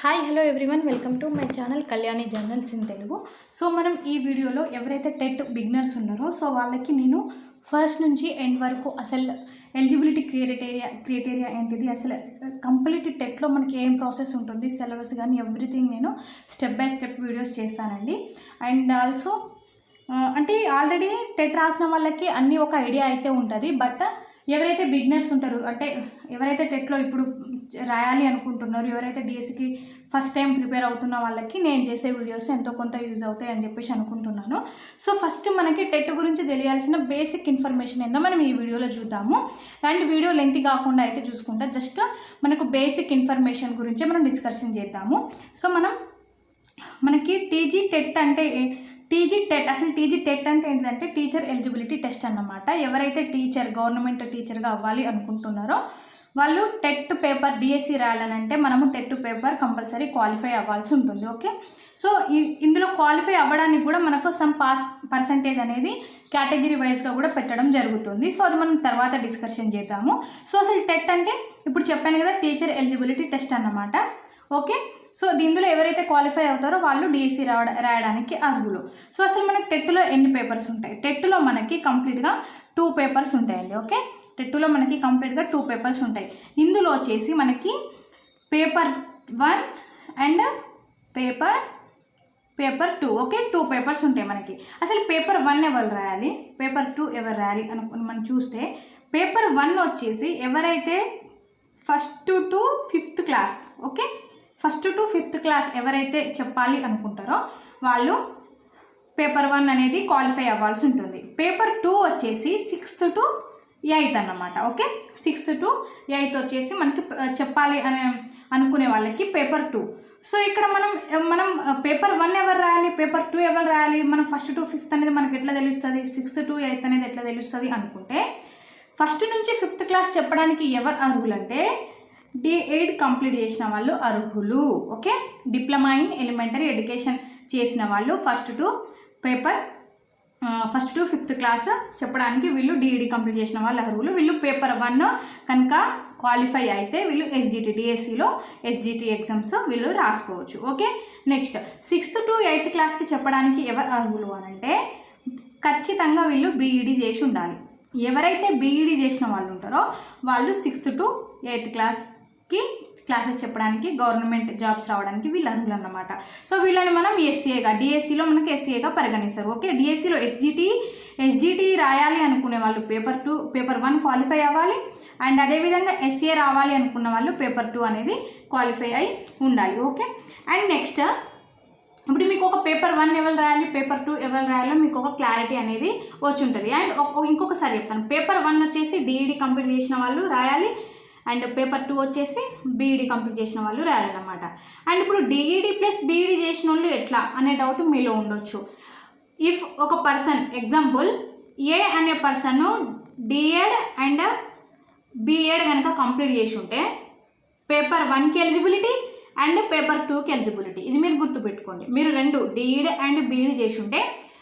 Hi hello everyone. Welcome to my channel Kalyani journals in Telugu. So మనం ఈ వీడియోలో ఎవరైతే టెట్ బిగినర్స్ ఉన్నారో సో వాళ్ళకి నేను ఫస్ట్ నుంచి ఎండ్ వరకు అసలు ఎలిజిబిలిటీ క్రియేటేరియా క్రైటీరియా ఏంటిది? అసలు కంప్లీట్ టెట్లో మనకి ఏం ప్రాసెస్ ఉంటుంది? సిలబస్ కానీ ఎవ్రీథింగ్ నేను స్టెప్ బై స్టెప్ వీడియోస్ చేస్తానండి. అండ్ ఆల్సో అంటే ఆల్రెడీ టెట్ రాసిన వాళ్ళకి అన్నీ ఒక ఐడియా అయితే ఉంటుంది. బట్ ఎవరైతే బిగినర్స్ ఉంటారు అంటే ఎవరైతే టెట్లో ఇప్పుడు రాయాలి అనుకుంటున్నారు. ఎవరైతే డిఎస్సికి ఫస్ట్ టైం ప్రిపేర్ అవుతున్న వాళ్ళకి నేను చేసే వీడియోస్ ఎంతో కొంత యూజ్ అవుతాయి అని చెప్పేసి అనుకుంటున్నాను. సో ఫస్ట్ మనకి టెట్ గురించి తెలియాల్సిన బేసిక్ ఇన్ఫర్మేషన్ ఏందో మనం ఈ వీడియోలో చూద్దాము. అండ్ వీడియో లెంత్ కాకుండా అయితే చూసుకుంటా. జస్ట్ మనకు బేసిక్ ఇన్ఫర్మేషన్ గురించే మనం డిస్కషన్ చేద్దాము. సో మనం మనకి టీజీ టెట్ అంటే టీజీ టెట్ అసలు టీజీ టెట్ అంటే ఏంటంటే టీచర్ ఎలిజిబిలిటీ టెస్ట్ అన్నమాట. ఎవరైతే టీచర్ గవర్నమెంట్ టీచర్గా అవ్వాలి అనుకుంటున్నారో వాళ్ళు టెట్ పేపర్ డిఎస్సి రాయాలనంటే మనము టెట్ పేపర్ కంపల్సరీ క్వాలిఫై అవ్వాల్సి ఉంటుంది ఓకే? సో ఇందులో క్వాలిఫై అవ్వడానికి కూడా మనకు సమ్ పాస్ పర్సంటేజ్ అనేది కేటగిరీ వైజ్గా కూడా పెట్టడం జరుగుతుంది. సో అది మనం తర్వాత డిస్కషన్ చేద్దాము. సో అసలు టెట్ అంటే ఇప్పుడు చెప్పాను కదా టీచర్ ఎలిజిబిలిటీ టెస్ట్ అన్నమాట ఓకే? సో దీనిలో ఎవరైతే క్వాలిఫై అవుతారో వాళ్ళు డిఎస్సి రావడ రాయడానికి అర్హులు. సో అసలు మనకి టెట్లో ఎన్ని పేపర్స్ ఉంటాయి? టెట్లో మనకి కంప్లీట్గా టూ పేపర్స్ ఉంటాయండి ఓకే? టెట్టులో మనకి కంప్లీట్గా టూ పేపర్స్ ఉంటాయి. ఇందులో వచ్చేసి మనకి paper one and paper paper two. Okay two papers ఉంటాయి మనకి. అసలు పేపర్ వన్ ఎవరు రాయాలి? పేపర్ టూ ఎవరు రాయాలి అనుకుని మనం చూస్తే పేపర్ వన్ వచ్చేసి ఎవరైతే first to fifth class okay? First to fifth class ఎవరైతే చెప్పాలి అనుకుంటారో వాళ్ళు పేపర్ వన్ అనేది క్వాలిఫై అవ్వాల్సి ఉంటుంది. పేపర్ టూ వచ్చేసి సిక్స్త్ టు ఎయిత్ అన్నమాట ఓకే? సిక్స్త్ టు ఎయిత్ వచ్చేసి మనకి చెప్పాలి అని అనుకునే వాళ్ళకి పేపర్ టూ. సో ఇక్కడ మనం మనం పేపర్ వన్ ఎవరు రాయాలి పేపర్ టూ ఎవరు రాయాలి మనం ఫస్ట్ టు ఫిఫ్త్ అనేది మనకి ఎట్లా తెలుస్తుంది సిక్స్త్ టు ఎయిత్ అనేది ఎట్లా తెలుస్తుంది అనుకుంటే ఫస్ట్ నుంచి ఫిఫ్త్ క్లాస్ చెప్పడానికి ఎవరు అర్హులు అంటే డి ఎయిడ్ కంప్లీట్ చేసిన వాళ్ళు అర్హులు okay? Diploma in elementary education చేసిన వాళ్ళు first to paper first to fifth class చెప్పడానికి వీళ్ళు డిఈడి కంప్లీట్ చేసిన వాళ్ళు అర్హులు వీళ్ళు పేపర్ వన్ కనుక క్వాలిఫై అయితే వీళ్ళు ఎస్జిటి డిఎస్సిలో ఎస్జిటి ఎగ్జామ్స్ వీళ్ళు రాసుకోవచ్చు. Okay next sixth to eighth క్లాస్కి చెప్పడానికి ఎవరు అర్హులు అనంటే అంటే ఖచ్చితంగా వీళ్ళు బీఈడి చేసి ఉండాలి. ఎవరైతే బీఈడి చేసిన వాళ్ళు ఉంటారో వాళ్ళు సిక్స్త్ టు ఎయిత్ క్లాస్కి క్లాసెస్ చెప్పడానికి గవర్నమెంట్ జాబ్స్ రావడానికి వీళ్ళు అర్హులు అన్నమాట సో వీళ్ళని మనం ఎస్సీఏగా డిఎస్సిలో మనకి ఎస్సీఏగా పరిగణిస్తారు. ఓకే డిఎస్సిలో ఎస్జిటి ఎస్జిటి రాయాలి అనుకునే వాళ్ళు paper two paper one qualify అవ్వాలి. అండ్ అదేవిధంగా ఎస్సీఏ రావాలి అనుకున్న వాళ్ళు పేపర్ టూ అనేది క్వాలిఫై అయి ఉండాలి. ఓకే అండ్ నెక్స్ట్ ఇప్పుడు మీకు ఒక పేపర్ వన్ ఎవరు రాయాలి పేపర్ టూ ఎవరు రాయాలో మీకు ఒక క్లారిటీ అనేది వచ్చి ఉంటుంది. అండ్ ఇంకొకసారి చెప్తాను. పేపర్ వన్ వచ్చేసి డిఈడి కంప్లీట్ చేసిన వాళ్ళు రాయాలి. అండ్ పేపర్ టూ వచ్చేసి బీఈడి కంప్లీట్ చేసిన వాళ్ళు రాయాలన్నమాట. అండ్ ఇప్పుడు డిఈడి ప్లస్ బీఈడి చేసిన వాళ్ళు ఎట్లా అనే డౌట్ మీలో ఉండొచ్చు. ఇఫ్ ఒక పర్సన్ ఎగ్జాంపుల్ ఏ అనే పర్సన్ డిఎడ్ అండ్ బీఎడ్ కనుక కంప్లీట్ చేసి ఉంటే పేపర్ వన్కి ఎలిజిబిలిటీ అండ్ పేపర్ టూకి ఎలిజిబిలిటీ ఇది మీరు గుర్తుపెట్టుకోండి మీరు రెండు డిఈడ్ అండ్ బీఈడి చేసి ఉంటే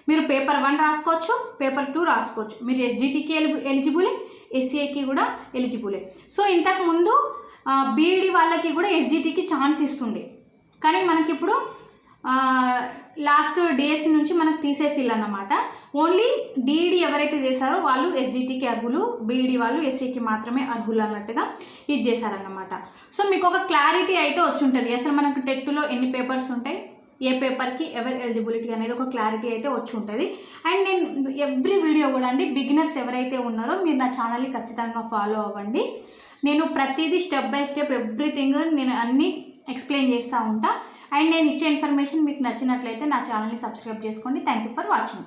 మీరు పేపర్ వన్ రాసుకోవచ్చు పేపర్ టూ రాసుకోవచ్చు. మీరు ఎస్జిటికి ఎలిజిబుల్ ఎస్సీఏకి కూడా ఎలిజిబులే సో ఇంతకుముందు బీఈడి వాళ్ళకి కూడా ఎస్జిటికి ఛాన్స్ ఇస్తుండే. కానీ మనకిప్పుడు లాస్ట్ డిఎస్సి నుంచి మనకు తీసేసిల్లన్నమాట ఓన్లీ డిఈడి ఎవరైతే చేశారో వాళ్ళు ఎస్జిటికి అర్హులు బీఈడి వాళ్ళు ఎస్సీకి మాత్రమే అర్హులు అన్నట్టుగా ఇది చేశారన్నమాట. సో మీకు ఒక క్లారిటీ అయితే వచ్చి ఉంటుంది. అసలు మనకు టెట్లో ఎన్ని పేపర్స్ ఉంటాయి? ఏ పేపర్కి ఎవరి ఎలిజిబిలిటీ అనేది ఒక క్లారిటీ అయితే వచ్చి ఉంటుంది. అండ్ నేను ఎవ్రీ వీడియో కూడా అండి బిగినర్స్ ఎవరైతే ఉన్నారో మీరు నా ఛానల్ని ఖచ్చితంగా ఫాలో అవ్వండి. నేను ప్రతిదీ స్టెప్ బై స్టెప్ ఎవ్రీథింగ్ నేను అన్నీ ఎక్స్ప్లెయిన్ చేస్తూ ఉంటా. అండ్ నేను ఇచ్చే ఇన్ఫర్మేషన్ మీకు నచ్చినట్లయితే నా ఛానల్ని సబ్స్క్రైబ్ చేసుకోండి. Thank you for watching